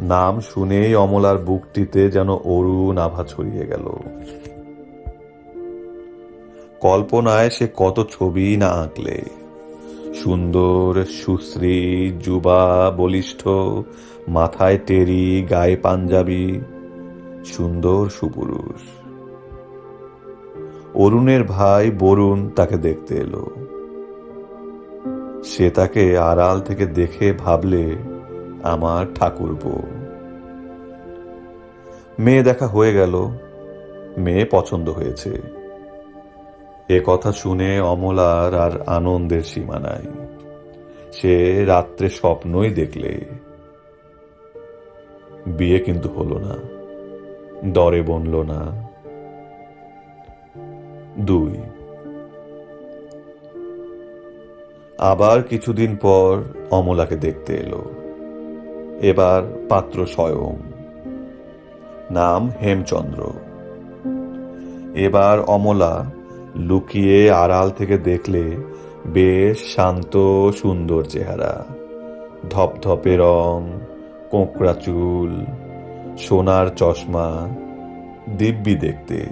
নাম শুনেই অমলার বুকটিতে যেন অরুণ আভা ছড়িয়ে গেল। কল্পনায় সে কত ছবি না আঁকলে। সুন্দর, সুশ্রী, যুবা, বলিষ্ঠ, মাথায় টেরি, গায়ে পাঞ্জাবি, সুন্দর সুপুরুষ। অরুণের ভাই বরুণ তাকে দেখতে এলো। সে তাকে আড়াল থেকে দেখে ভাবলে, আমার ঠাকুর ঠাকুরপো। মেয়ে দেখা হয়ে গেল, মেয়ে পছন্দ হয়েছে। এ কথা শুনে অমলার আর আনন্দের সীমা নাই। সে রাত্রে স্বপ্নই দেখলে। বিয়ে কিন্তু হলো না, দরে বনল না। দুই। আবার কিছুদিন পর অমলাকে দেখতে এলো। এবার পাত্র স্বয়ং। নাম হেমচন্দ্র। এবার অমলা লুকিয়ে আড়াল থেকে দেখলে বেশ শান্ত সুন্দর চেহারা। ধপধপে রং, কোঁকড়া চুল, সোনার চশমা, দিব্যি দেখতে।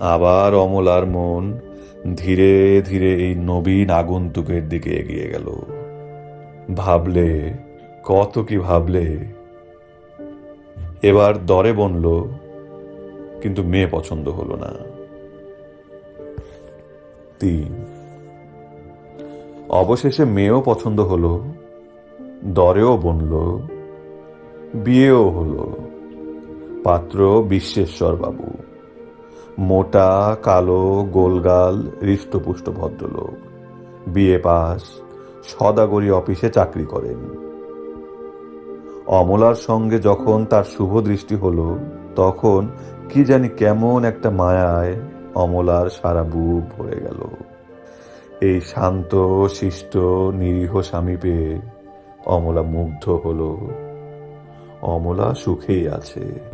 আবার অমলার মন ধীরে ধীরে এই নবীন আগন্তুকের দিকে এগিয়ে গেল। ভাবলে, কত কি ভাবলে? এবার দরে বনল, কিন্তু মেয়ে পছন্দ হলো না। তিন। অবশেষে মেয়েও পছন্দ হলো, দরেও বনল, বিয়েও হলো। পাত্র বিশ্বেশ্বর বাবু মোটা, কালো, গোলগাল, হৃষ্টপুষ্ট ভদ্রলোক। বিয়ে পাস, সদাগরি অফিসে চাকরি করেন। অমলার সঙ্গে যখন তার শুভ দৃষ্টি হলো, তখন কি জানি কেমন একটা মায়ায় অমলার সারা বুক ভরে গেল। এই শান্ত, শিষ্ট, নিরীহ স্বামী পেয়ে অমলা মুগ্ধ হলো। অমলা সুখেই আছে।